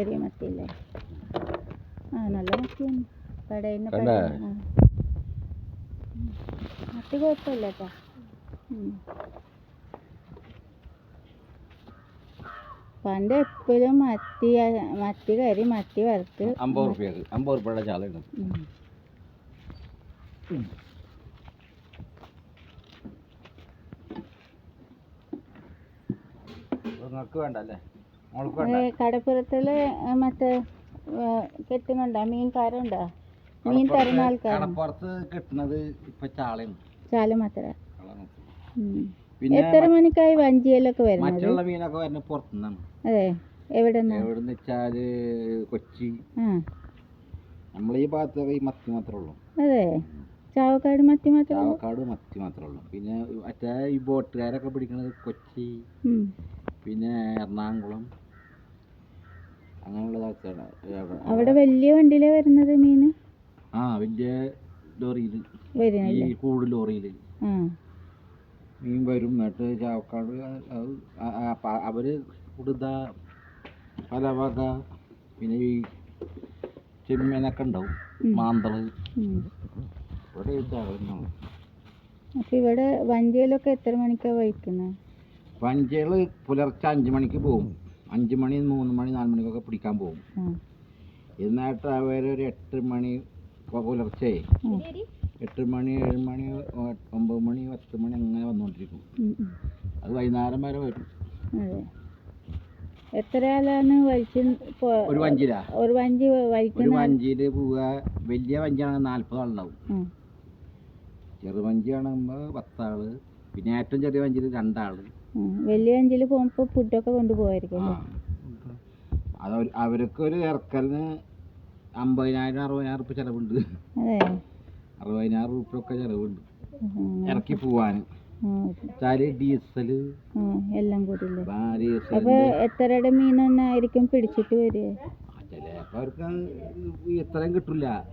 ചെറിയ മത്തിയല്ലേ? ആ നല്ല മത്തിയാണ്. മത്തി കുഴപ്പമില്ല കേട്ടോ. പണ്ട് എപ്പോഴും മത്തി മത്തി കറി മത്തി വറുത്ത് അമ്പത് റുപ്യക്ക് അമ്പത് റുപ്യയുടെ ചാല. നിങ്ങൾക്ക് വേണ്ട അല്ലേ? കടപ്പുറത്തിൽ മറ്റേ കെട്ടുന്നുണ്ടോ? മീൻകാരുണ്ടോ? മീൻ തരുന്ന ആൾക്കാർ കടപ്പുറത്ത് കിട്ടുന്നത് ഇപ്പൊ ചാല മാത്രം. പിന്നെ എത്ര മണിക്കായി വഞ്ചിയിലൊക്കെ വരുന്നത്? മറ്റുള്ള മീനൊക്കെ വരുന്നത് പുറത്തുനിന്നാണ്. അതെ. എവിടെ എവിടെന്ന് വെച്ചാൽ കൊച്ചി. ആ. നമ്മൾ ഈ ഭാഗത്തൊക്കെ ഈ മത്തി മാത്രമേ ഉള്ളൂ. അതെ. ചാവക്കാട് മത്തി മാത്രമേ ചാവക്കാട് മത്തി മാത്രമേ ഉള്ളൂ. പിന്നെ മറ്റേ ഈ ബോട്ടുകാരൊക്കെ പിടിക്കുന്നത് കൊച്ചി. പിന്നെ എറണാകുളം. അങ്ങനെയുള്ള സ്ഥലത്താണ്. അവിടെ വലിയ വണ്ടിയിലാ വരുന്നത് മീൻ? ആ വലിയ ലോറിയിൽ ഈ കൂട് ലോറിയിൽ ആ. മീൻ വരും. എന്നിട്ട് ചാവക്കാട് അവർ കൊടുത്ത പലവക പിന്നെ ഈ ചെമ്മീനൊക്കെ ഉണ്ടാവും. മാന്തൾ. ഇവിടെ അപ്പോൾ ഇവിടെ വഞ്ചിയിലൊക്കെ എത്ര മണിക്കാ വഹിക്കുന്നത് വഞ്ചികൾ പുലർച്ചെ അഞ്ച് മണിക്ക് പോകും അഞ്ച് മണി മൂന്ന് മണി നാല് മണിക്കൊക്കെ പിടിക്കാൻ പോകും എന്നിട്ട് അവരൊരു എട്ട് മണി പുലർച്ചെ എട്ട് മണി ഏഴ് മണി ഒമ്പത് മണി പത്ത് മണി അങ്ങനെ വന്നുകൊണ്ടിരിക്കും. അത് വൈകുന്നേരം വരെ വരും. എത്ര ആളാണ് ഒരു വഞ്ചിയില? ഒരു വഞ്ചി ഒരു വഞ്ചിയിൽ പോവുക. വലിയ വഞ്ചിയാണെങ്കിൽ നാൽപ്പത് ആളുണ്ടാവും. ചെറു വഞ്ചിയാണെങ്കിൽ പത്താൾ. പിന്നെ ഏറ്റവും ചെറിയ വഞ്ചിയിൽ രണ്ടാൾ. വലിയ പോകുമ്പോൾ ഫുഡൊക്കെ കൊണ്ടുപോകായിരിക്കും. അത് അവർ- അവർക്ക് ഒരു ഇറക്കലിന് അമ്പതിനായിരം അറുപതിനായിരം ഉറുപ്പ്യ ചിലവുണ്ട്. അതെ. അറുപതിനായിരം ഉറുപ്പ്യ ഒക്കെ ചിലവുണ്ട്. ഇറക്കി പോവാൻ. എല്ലാം കൂടി അപ്പൊ എത്രയുടെ മീനൊന്നായിരിക്കും പിടിച്ചിട്ട് വരിക? ചിലപ്പോ അവർക്ക് ഇത്രയും കിട്ടില്ല